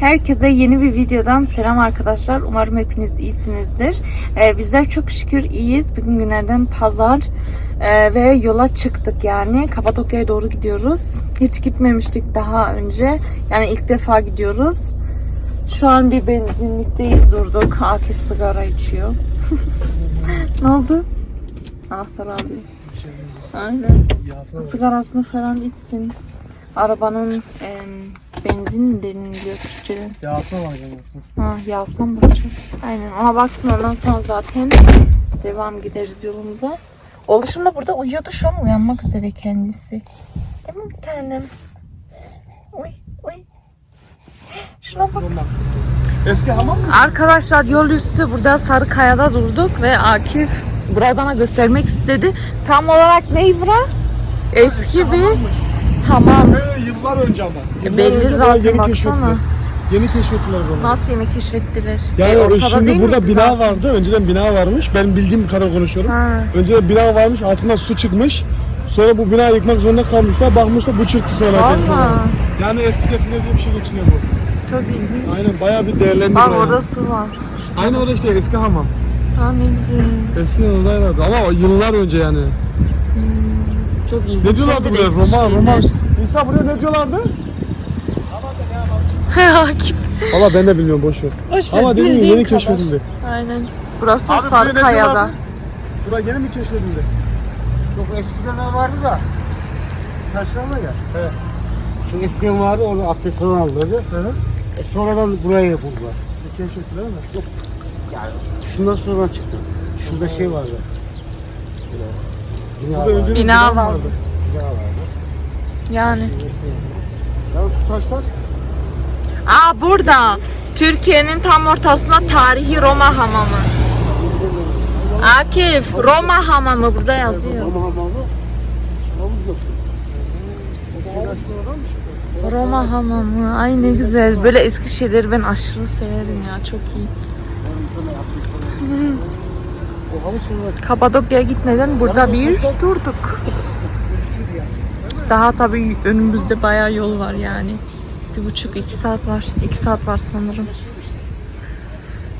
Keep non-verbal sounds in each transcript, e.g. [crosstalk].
Herkese yeni bir videodan selam arkadaşlar. Umarım hepiniz iyisinizdir. Ee, bizler çok şükür iyiyiz. Bugün günlerden pazar Ee, ve yola çıktık yani. Kapadokya'ya doğru gidiyoruz. Hiç gitmemiştik daha önce. Yani ilk defa gidiyoruz. Şu an bir benzinlikteyiz durduk. Akif sigara içiyor. [laughs] ne oldu? Anahtar alıyor. Aynen. Sigarasını falan içsin. Arabanın em, benzin deniliyor Türkçe'de. Yağsına bakacağım aslında. Ha yağsam bakacağım. Aynen ona baksın ondan sonra zaten devam gideriz yolumuza. Oluşum da burada uyuyordu şu an uyanmak üzere kendisi. Değil mi bir tanem? Uy uy. Şuna bak. Eski hamam mı? Arkadaşlar yol üstü burada Sarıkaya'da durduk ve Akif burayı bana göstermek istedi. Tam olarak ne bura? Eski bir hamam. Yıllar önce ama. Yıllar belli önce zaten, böyle yeni baksana. keşfettiler. Yeni keşfettiler bunu. Nasıl yemek keşfettiler? Yani E, o- ortada değil şimdi burada miydi bina zaten? vardı. Önceden bina varmış. Ben bildiğim kadar konuşuyorum. Ha. Önceden bina varmış. Altından su çıkmış. Sonra bu binayı yıkmak zorunda kalmışlar. Bakmışlar bu çıktı sonra. Valla. Yani eski define diye bir şey geçiniyor bu. Çok ilginç. Aynen bayağı bir değerlendi Bak buraya. orada su var. Aynen orada işte eski hamam. Ha ne güzel. Eskiden oradaylardı ama o yıllar önce yani. Çok ilginç. Ne diyorlardı buraya? eski Roma, Roma. şeyler. İsa buraya ne diyorlardı? [laughs] Akif. Valla ben de bilmiyorum boş ver. Boş ver, Ama gibi bildiğin yeni kadar. keşfedildi. Aynen. Burası Abi buraya ne Sarıkaya'da. diyorlardı? Bura yeni mi keşfedildi? Yok eskiden de vardı da taşlanma ya. He. Şu eskiden vardı onu abdest falan alırdı. Hı hı. E sonradan buraya yapıldılar. E, keşfettiler mi? Yok yani şundan sonradan çıktı. Şurada şey vardı. Bina Burada vardı. önce bir Bina bina vardı. Bina vardı. Yani. Ya şu taşlar Aa burada. Türkiye'nin tam ortasında tarihi Roma hamamı. Akif, Roma hamamı burada yazıyor. Ama hamamı havuz yok. Roma hamamı. Ay ne güzel. Böyle eski şeyleri ben aşırı severim ya. Çok iyi. [laughs] Kapadokya'ya gitmeden burada bir durduk. Daha tabii önümüzde bayağı yol var yani. Bir buçuk iki saat var. İki saat var sanırım.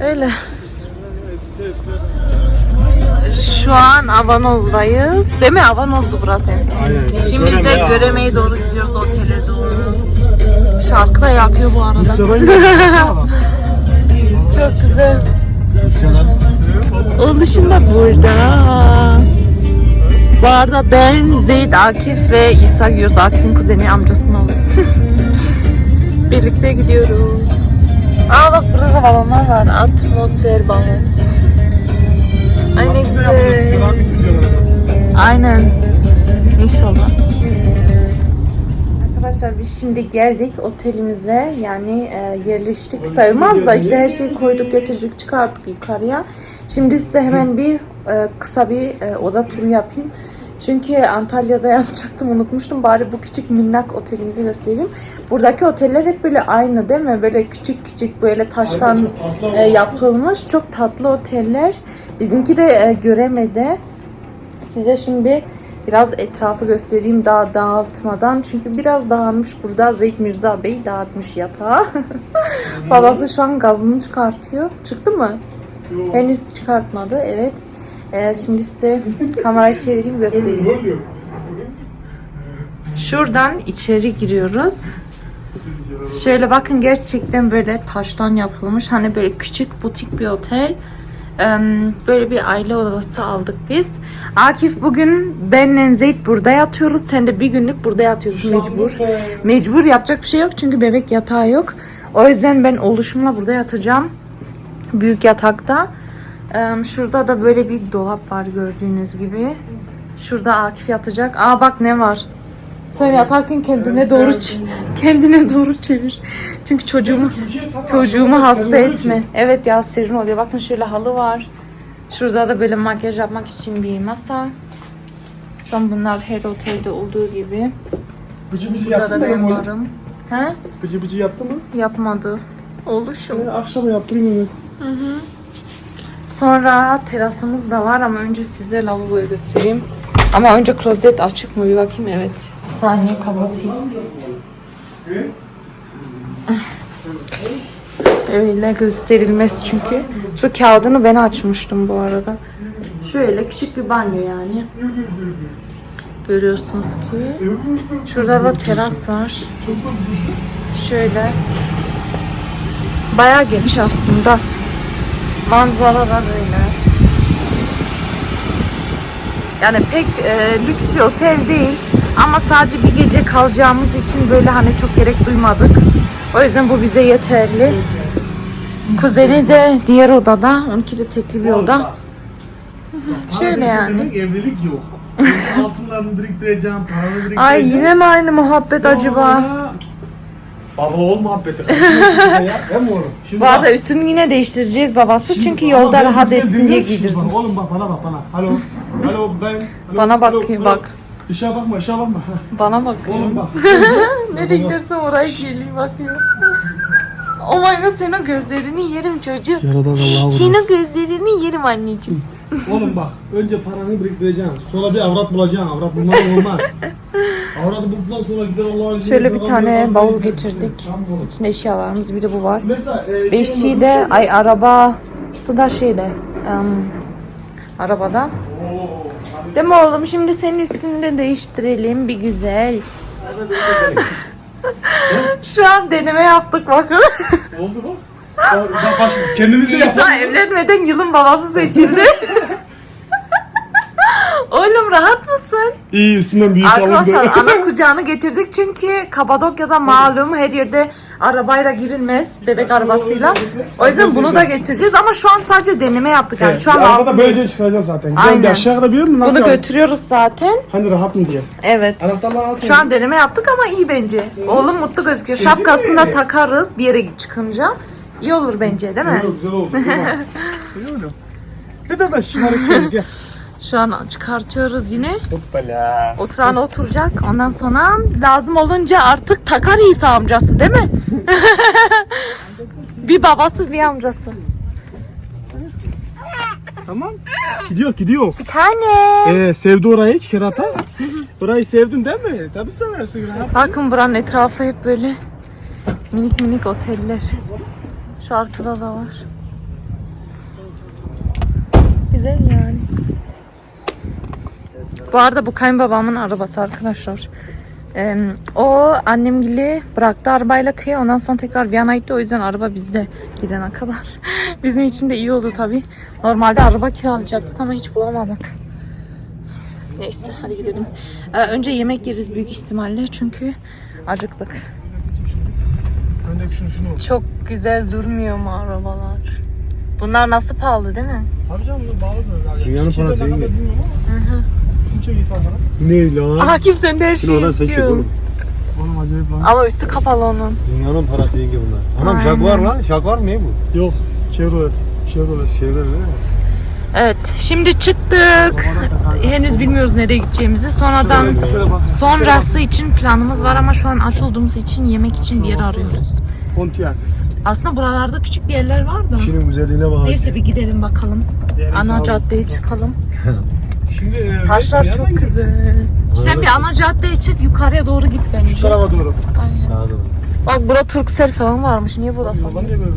Öyle. Şu an Avanoz'dayız. Değil mi? Avanoz'du burası en son. Şimdi biz de Göreme'ye doğru gidiyoruz otele doğru. Şarkı da yakıyor bu arada. [laughs] Çok güzel. Oluşum da burada. Bu arada ben Zeyd, Akif ve İsa gidiyoruz. Akif'in kuzeni amcasının oğlu. [laughs] Birlikte gidiyoruz. Aa bak burada da balonlar var. Atmosfer balon. Ay ne güzel. Aynen. İnşallah. Arkadaşlar biz şimdi geldik otelimize yani e, yerleştik sayılmaz da işte her şeyi koyduk getirdik çıkarttık yukarıya. Şimdi size hemen bir e, kısa bir e, oda turu yapayım. Çünkü Antalya'da yapacaktım unutmuştum bari bu küçük minnak otelimizi göstereyim. Buradaki oteller hep böyle aynı değil mi? Böyle küçük küçük böyle taştan e, yapılmış çok tatlı oteller. Bizimki de e, Göreme'de. Size şimdi biraz etrafı göstereyim daha dağıtmadan. Çünkü biraz dağılmış burada. Zeyd Mirza Bey dağıtmış yatağı. [laughs] Babası şu an gazını çıkartıyor. Çıktı mı? Henüz çıkartmadı. Evet. Ee, şimdi size kamerayı çevireyim göstereyim. Şuradan içeri giriyoruz. Şöyle bakın gerçekten böyle taştan yapılmış. Hani böyle küçük butik bir otel. Böyle bir aile odası aldık biz. Akif bugün benle Zeyd burada yatıyoruz. Sen de bir günlük burada yatıyorsun mecbur. Mecbur yapacak bir şey yok çünkü bebek yatağı yok. O yüzden ben oluşumla burada yatacağım. Büyük yatakta. Şurada da böyle bir dolap var gördüğünüz gibi. Şurada Akif yatacak. Aa bak ne var. Sen yatarken kendine doğru [laughs] kendine doğru çevir. Çünkü çocuğumu çocuğumu hasta etme. Evet ya serin oluyor. Bakın şöyle halı var. Şurada da böyle makyaj yapmak için bir masa. Son bunlar her otelde olduğu gibi. Bıcı bıcı Burada yaptın da mı? ben oğlum? varım. He? Bıcı bıcı yaptı mı? Yapmadı. Oluşum. Ben akşama yaptırayım hemen. Sonra terasımız da var ama önce size lavaboyu göstereyim. Ama önce klozet açık mı bir bakayım evet. Bir saniye kapatayım. [laughs] Öyle gösterilmez çünkü. Şu kağıdını ben açmıştım bu arada. Şöyle küçük bir banyo yani. Görüyorsunuz ki. Şurada da teras var. Şöyle. Bayağı geniş aslında. Manzara da böyle. Yani pek e, lüks bir otel değil. Ama sadece bir gece kalacağımız için böyle hani çok gerek duymadık. O yüzden bu bize yeterli. Kuzeni de diğer odada. Onunki de tekli bir oda. Şöyle yani. Evlilik yok. [laughs] Altınlarını biriktireceğim, paranı biriktireceğim. Ay yine mi aynı muhabbet acaba? Baba oğul muhabbeti. Hem oğlum. Şimdi Bu arada üstünü yine değiştireceğiz babası Şimdi çünkü bak, yolda ben rahat güzel etsin diye giydirdim. bak. Oğlum bak bana bak bana. Alo. Alo dayım. Alo, Bana alo, bakıyor, alo. bak. Işığa bakma ışığa bakma. Bana bakıyor. Oğlum bak. [laughs] Nereye gidersen oraya geliyor bakıyor. Oh my god senin o gözlerini yerim çocuğum. Yaradan Allah'a Senin o gözlerini yerim anneciğim. Oğlum bak önce paranı biriktireceksin. Sonra bir avrat bulacaksın. Avrat bulmadan olmaz. [laughs] Şöyle bir tane bavul getirdik. İçinde eşyalarımız bir de bu var. E, Beşiği de ay arabası da şeyde em, arabada. Değil mi oğlum şimdi senin üstünü de değiştirelim bir güzel. [laughs] Şu an deneme yaptık bakın. [laughs] oldu bak. Bak, kendimiz de yapalım. evlenmeden yılın babası seçildi. [laughs] Oğlum rahat mısın? İyi üstünden büyük Arkadaşlar alındı. ana kucağını getirdik çünkü Kapadokya'da malum her yerde arabayla girilmez bebek arabasıyla. O yüzden bunu da getireceğiz ama şu an sadece deneme yaptık yani şu an Arabada lazım böylece değil. çıkaracağım zaten. Aynen. bir aşağı kadar bilir mi? Nasıl Bunu yani? götürüyoruz zaten. Hani rahat mı diye. Evet. Sen. Şu an deneme yaptık ama iyi bence. Oğlum mutlu gözüküyor. Sevdin Şapkasını da mi? takarız bir yere çıkınca. İyi olur bence değil mi? Yok, güzel oldu. [laughs] İyi oldu. Bir de da şımarık şey gel. Şu an çıkartıyoruz yine. Hoppala. Oturan oturacak. Ondan sonra lazım olunca artık takar İsa amcası değil mi? [laughs] bir babası bir amcası. Tamam. Gidiyor gidiyor. Bir tane. Ee, sevdi orayı kerata. Burayı sevdin değil mi? Tabii seversin rahat. Bakın buranın etrafı hep böyle minik minik oteller. Şu arkada da var. Güzel yani. Bu arada bu kayınbabamın arabası arkadaşlar. Ee, o annemgili bıraktı arabayla kıya ondan sonra tekrar Viyana'ya gitti o yüzden araba bizde gidene kadar. [laughs] Bizim için de iyi oldu tabi. Normalde araba kiralayacaktık ama hiç bulamadık. Neyse hadi gidelim. Ee, önce yemek yeriz büyük ihtimalle çünkü acıktık. Öndeki şunu şunu. Çok güzel durmuyor mu arabalar? Bunlar nasıl pahalı değil mi? Tabii canım bağlı. Dünyanın parası iyi mi? bilmiyorum ama. Çek insanlara. Ne lan? Akif sen de her şeyi oradan sen çek oğlum. Oğlum acayip lan. Ama üstü kapalı onun. Dünyanın parası yenge bunlar. Anam. Jaguar lan. Jaguar mı ya bu? Yok. Chevrolet. Chevrolet. Şeyler ne? Evet şimdi çıktık. Henüz bilmiyoruz nereye gideceğimizi. Sonradan sonrası için planımız var ama şu an aç olduğumuz için yemek için bir yer arıyoruz. Pontiac. Aslında buralarda küçük bir yerler var da. İşinin güzelliğine bak. Neyse bir gidelim bakalım. Ana caddeye çıkalım. [laughs] Şimdi e, Taşlar çok güzel. Sen bir ana caddeye çık yukarıya doğru git Şu bence. tarafa doğru. Sağa doğru. Bak bura Turkcell falan varmış. Niye Vodafone? niye böyle?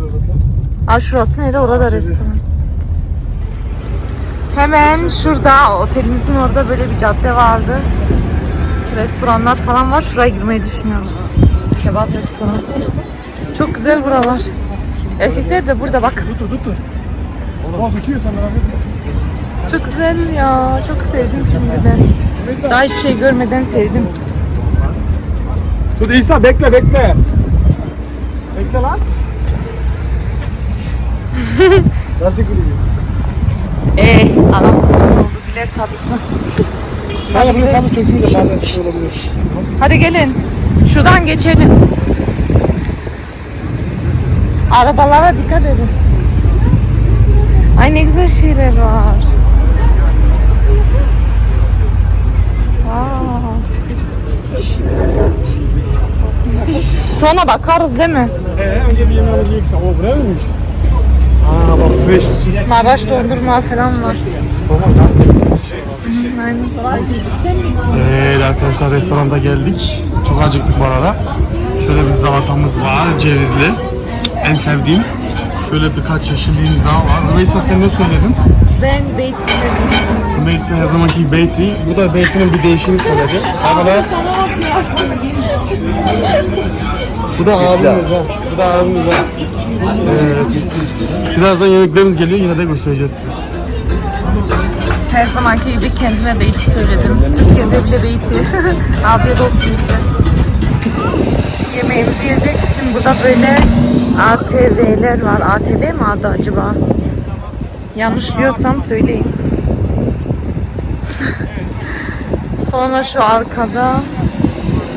Aa şurası nere? Orada restoran. Hemen şurada otelimizin orada böyle bir cadde vardı. Restoranlar falan var. Şuraya girmeyi düşünüyoruz. Kebap restoranı. Çok güzel buralar. Erkekler de burada bak. Dur dur dur. Bak tutuyor sen merak etme. Çok güzel ya. Çok sevdim şimdiden. Daha hiçbir şey görmeden sevdim. Dur İsa bekle bekle. Bekle lan. [laughs] Nasıl gülüyor? Ee, anası oldu bilir tabii. Kanka buraya fazla çöküyor da bazen şey olabilir. Hadi gelin. Şuradan geçelim. Arabalara dikkat edin. Ay ne güzel şeyler var. Sonra bakarız değil mi? Ee, önce bir yemeğimizi yiyeceksin. O buraya mıymış? Aa bak fresh. Maraş dondurma falan var. Evet arkadaşlar restoranda geldik. Çok acıktık bu arada. Şöyle bir salatamız var cevizli. En sevdiğim. Şöyle birkaç yeşilliğimiz daha var. Rümeysa sen ne söyledin? Ben Beytin'de Rümeysa her zamanki beyti. Bu da beytinin bir değişini söyledi. Arkadaşlar. Bu da abimiz ha. Bu da abimiz ha. Evet. Birazdan yemeklerimiz geliyor yine de göstereceğiz size. Her zamanki gibi kendime beyti söyledim. Türkiye'de bile beyti. [laughs] Afiyet olsun bize. Yemeğimizi yedik. Şimdi burada böyle ATV'ler var. ATV mi adı acaba? Yanlış diyorsam söyleyin. Sonra şu arkada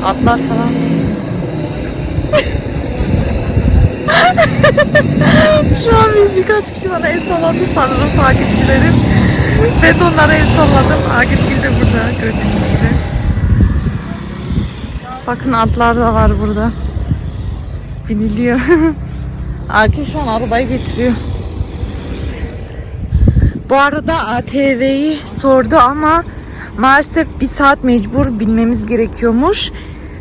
atlar falan. [laughs] şu an bir, birkaç kişi bana el salladı sanırım takipçilerim. Ben de onlara el salladım. Akif de burada gördüğünüz gibi. Bakın atlar da var burada. Biniliyor. [laughs] Akif şu an arabayı getiriyor. Bu arada ATV'yi sordu ama maalesef bir saat mecbur binmemiz gerekiyormuş.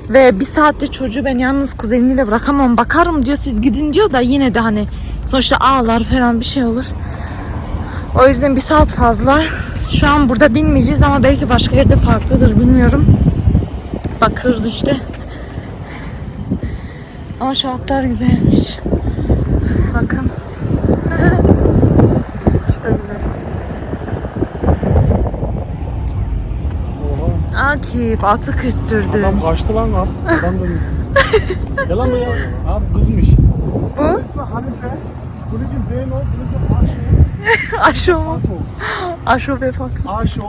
Ve bir saatte çocuğu ben yalnız kuzeniyle bırakamam. Bakarım diyor siz gidin diyor da yine de hani sonuçta ağlar falan bir şey olur. O yüzden bir saat fazla. Şu an burada binmeyeceğiz ama belki başka yerde farklıdır bilmiyorum. Bakıyoruz işte. Ama şu atlar güzelmiş. Bakın. Şu da güzel. Akif atı küstürdü. Adam kaçtı lan at. Adam da biz. [laughs] Yalan mı ya? Abi kızmış. Bu? İsmi Hanife. Bununki Zeyno, bununki Aşo. [laughs] Aşo mu? Aşo ve Fatma. Aşo.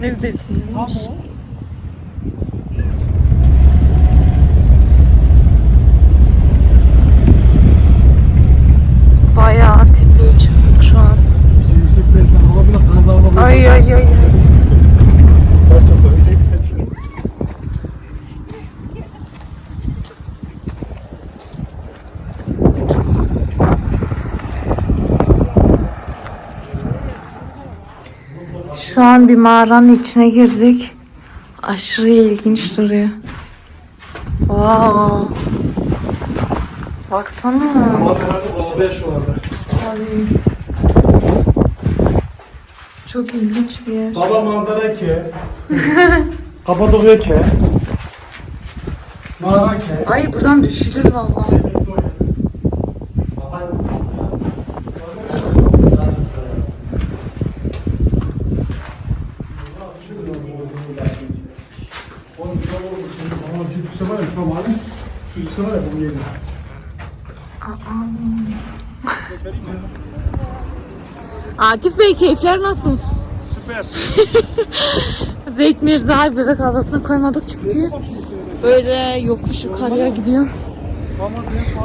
Ne güzelsin. Amo. Bayağı tepeye çıktık şu an. Şey yüksekten hava bile kanal hava Ay ay ay ay. Şu an bir mağaranın içine girdik. Aşırı ilginç duruyor. Wow. Baksana. Ay. Çok ilginç bir yer. Baba manzara ke. [laughs] Kapadokya ke. Mağara ke. Ay buradan düşülür vallahi. Ama şu düşse var ya şu an mali. Şu düşse var ya bu yeni. Akif Bey keyifler nasıl? Süper. [laughs] Zeyt Mirza'yı bebek arabasına koymadık çünkü böyle yokuş yukarıya gidiyor.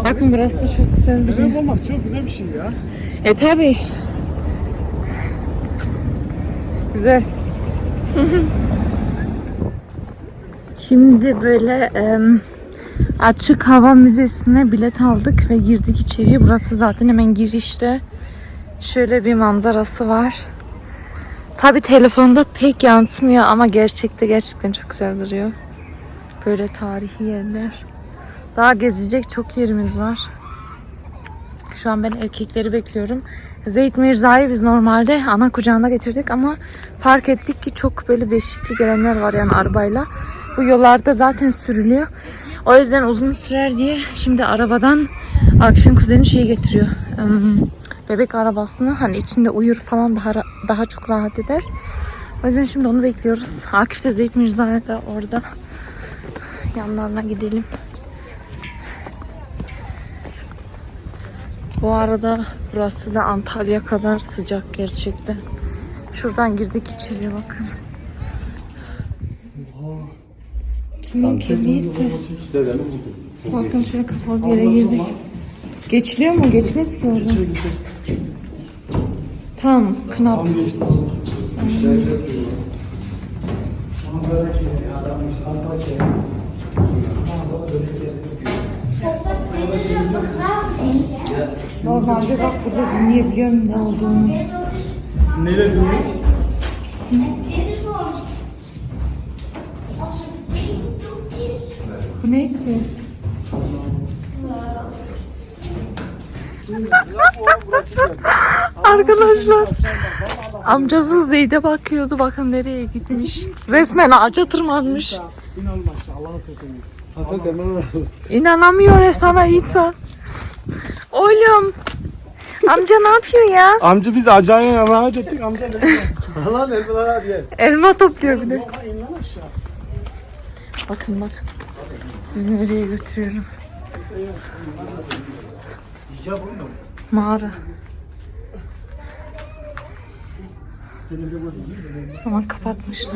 Bakın burası da çok güzel duruyor. Bebek olmak çok güzel bir şey ya. E tabi. Güzel. Şimdi böyle em, açık hava müzesine bilet aldık ve girdik içeriye. Burası zaten hemen girişte. Şöyle bir manzarası var. Tabi telefonda pek yansımıyor ama gerçekte gerçekten çok güzel duruyor. Böyle tarihi yerler. Daha gezecek çok yerimiz var. Şu an ben erkekleri bekliyorum. Zeyt Mirza'yı biz normalde ana kucağına getirdik ama fark ettik ki çok böyle beşikli gelenler var yani arabayla. Bu yollarda zaten sürülüyor. O yüzden uzun sürer diye şimdi arabadan Akif'in kuzeni şey getiriyor. Im, Bebek arabasını hani içinde uyur falan daha daha çok rahat eder. O yüzden şimdi onu bekliyoruz. Akif de Zeyt Mirza'ya da orada. Yanlarına gidelim. Bu arada burası da Antalya kadar sıcak gerçekten. Şuradan girdik içeriye bakın. Kimin kediyse. Bakın şöyle kapalı bir yere girdik. Geçiliyor mu? Geçmez ki oradan. Tamam, knap. Normalde bak burada dinleyebiliyorum ne olduğunu. Neyle dinliyor? Bu neyse. [laughs] [laughs] [laughs] Arkadaşlar amcası Zeyd'e bakıyordu bakın nereye gitmiş. Resmen ağaca tırmanmış. İnanamıyor ya sana insan. Oğlum amca ne yapıyor ya? Amca biz acayip rahat ettik amca. Lan Elmalar abi. Elma topluyor bir de. Bakın bakın. Sizi nereye götürüyorum. Mağara. Ama kapatmışlar.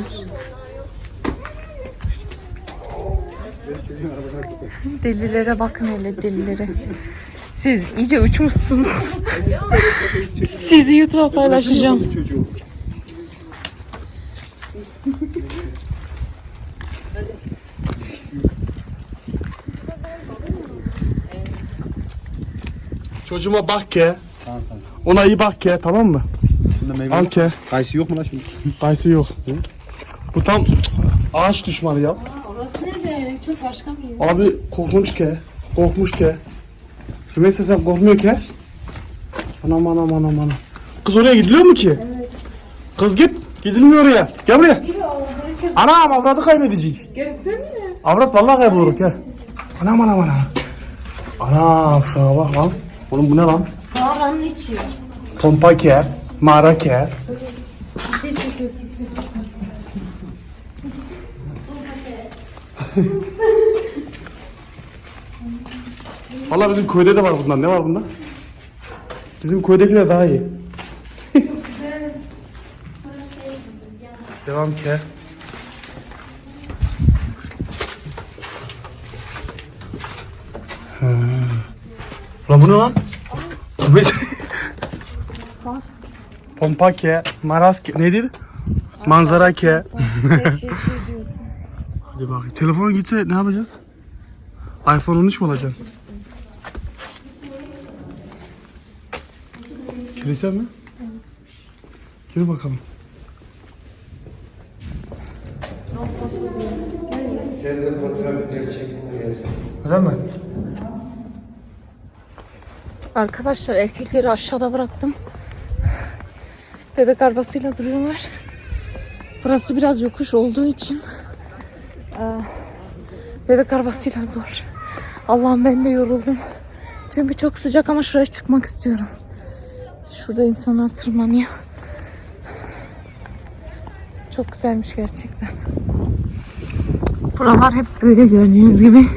Delilere bakın hele delilere. Siz iyice uçmuşsunuz. Sizi YouTube'a paylaşacağım. Çocuğuma bak ke. Ona iyi bak ke tamam mı? Şunda meyve Al ke. Kayısı yok mu lan şunda? [laughs] Kayısı yok. Bu tam ağaç düşmanı ya. Orası nerede? Çok başka bir yer. Abi korkunç ke. Korkmuş ke. Rümeysa sen korkmuyor ke. Anam anam anam anam. Kız oraya gidiliyor mu ki? Evet. Kız git. Gidilmiyor oraya. Gel buraya. Anam avradı kaybedecek. Gelsene. Avrat vallahi kaybolur gel. Anam anam anam. Anam şuna bak lan. Oğlum bu ne lan? Mağaranın içi. Pompa ke. Mağara ke. Bir şey çekiyorsun siz. Valla bizim köyde de var bundan. Ne var bunda? Bizim köydekiler daha iyi. Devam ke. Ha. Lan bu ne lan? [laughs] Biz- [laughs] Pompa ke, maras ke, neydi? Manzara ke. Teşekkür ediyorsun. Hadi bakayım. Telefon gitse ne yapacağız? iPhone 13 mu alacaksın? Kilise mi? Gir bakalım. Öyle mi? Arkadaşlar erkekleri aşağıda bıraktım. Bebek arabasıyla duruyorlar. Burası biraz yokuş olduğu için eee, bebek arabasıyla zor. Allah'ım ben de yoruldum. Çünkü çok sıcak ama şuraya çıkmak istiyorum. Şurada insanlar tırmanıyor. Çok güzelmiş gerçekten. Buralar hep böyle gördüğünüz gibi.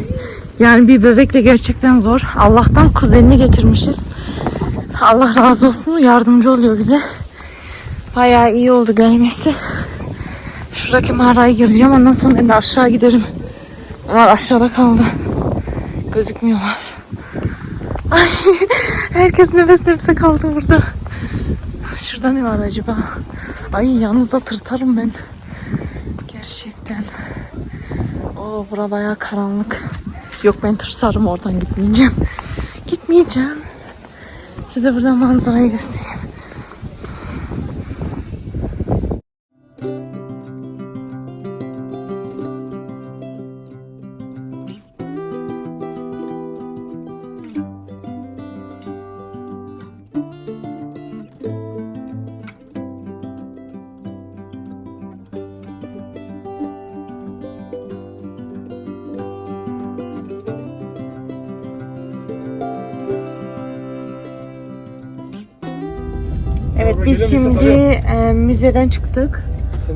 Yani bir bebekle gerçekten zor. Allah'tan kuzenini getirmişiz. Allah razı olsun yardımcı oluyor bize. Bayağı iyi oldu gelmesi. Şuradaki mağaraya gireceğim ondan sonra ben de aşağı giderim. Onlar aşağıda kaldı. Gözükmüyorlar. Ay, [laughs] herkes nefes nefese kaldı burada. Şurada ne var acaba? Ay yalnız da tırtarım ben. Gerçekten. Oo bura bayağı karanlık. Yok ben tırsarım oradan gitmeyeceğim. Gitmeyeceğim. Size buradan manzarayı göstereyim. Evet biz şimdi e, müzeden çıktık.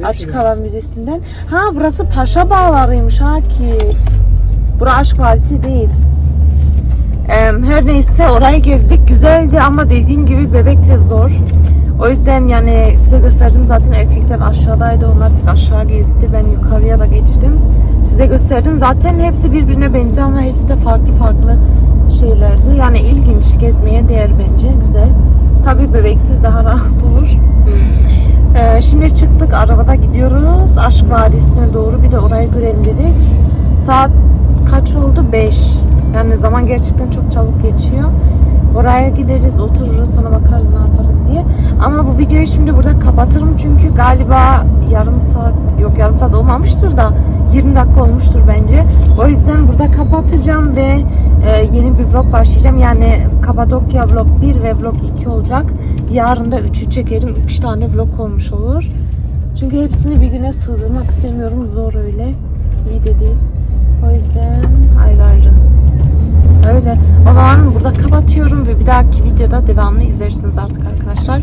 Açık Hava Müzesi'nden. Ha burası Paşa Bağları'ymış Akif. Bura Aşk Vadisi değil. E, her neyse orayı gezdik. Güzeldi ama dediğim gibi bebekle zor. O yüzden yani size gösterdim zaten erkekler aşağıdaydı. Onlar tek aşağı gezdi. Ben yukarıya da geçtim. Size gösterdim. Zaten hepsi birbirine benziyor ama hepsi de farklı farklı şeylerdi. Yani ilginç gezmeye değer bence. Güzel. Tabii bebeksiz daha [laughs] rahat olur. Ee, şimdi çıktık arabada gidiyoruz Aşk Vadisi'ne doğru bir de orayı görelim dedik. Saat kaç oldu? 5. Yani zaman gerçekten çok çabuk geçiyor. Oraya gideriz, otururuz, sonra bakarız ne yaparız diye. Ama bu videoyu şimdi burada kapatırım çünkü galiba yarım saat, yok yarım saat olmamıştır da 20 dakika olmuştur bence. O yüzden burada kapatacağım ve e, yeni bir vlog başlayacağım. Yani Kapadokya vlog 1 ve vlog 2 olacak. Yarın da 3'ü çekerim. 3 tane vlog olmuş olur. Çünkü hepsini bir güne sığdırmak istemiyorum. Zor öyle. İyi de değil. O yüzden ayrı ayrı. Öyle. O zaman burada kapatıyorum ve bir dahaki videoda devamını izlersiniz artık arkadaşlar.